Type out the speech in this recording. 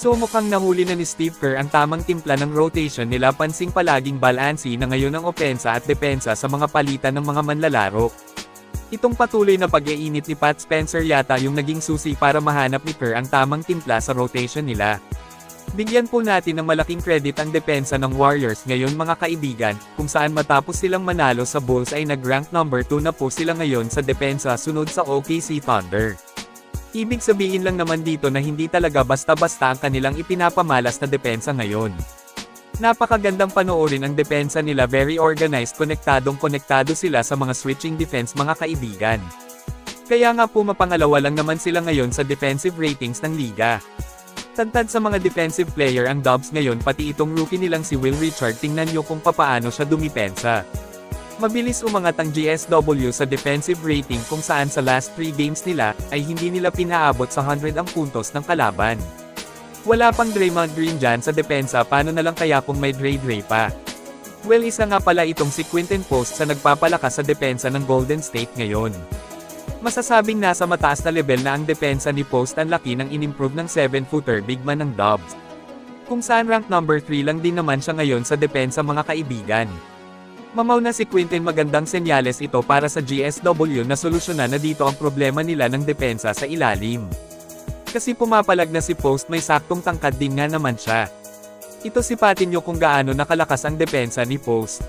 So mukhang nahuli na ni Steve Kerr ang tamang timpla ng rotation nila pansing palaging balansi na ngayon ang opensa at depensa sa mga palitan ng mga manlalaro. Itong patuloy na pag-iinit ni Pat Spencer yata yung naging susi para mahanap ni Kerr ang tamang timpla sa rotation nila. Bigyan po natin ng malaking credit ang depensa ng Warriors ngayon mga kaibigan, kung saan matapos silang manalo sa Bulls ay nag-rank number 2 na po sila ngayon sa depensa sunod sa OKC Thunder. Ibig sabihin lang naman dito na hindi talaga basta-basta ang kanilang ipinapamalas na depensa ngayon. Napakagandang panoorin ang depensa nila very organized konektadong konektado sila sa mga switching defense mga kaibigan. Kaya nga po mapangalawa lang naman sila ngayon sa defensive ratings ng liga. Tantad sa mga defensive player ang Dubs ngayon pati itong rookie nilang si Will Richard tingnan nyo kung papaano siya dumipensa. Mabilis umangat ang GSW sa defensive rating kung saan sa last 3 games nila, ay hindi nila pinaabot sa 100 ang puntos ng kalaban. Wala pang Draymond Green dyan sa depensa paano na lang kaya kung may Dre Dre pa. Well isa nga pala itong si Quinton Post sa nagpapalakas sa depensa ng Golden State ngayon. Masasabing nasa mataas na level na ang depensa ni Post ang laki ng inimprove ng 7-footer big man ng Dubs. Kung saan rank number 3 lang din naman siya ngayon sa depensa mga kaibigan. Mamaw na si Quinton magandang senyales ito para sa GSW na solusyonan na dito ang problema nila ng depensa sa ilalim. Kasi pumapalag na si Post may saktong tangkad din nga naman siya. Ito sipatin nyo kung gaano nakalakas ang depensa ni Post.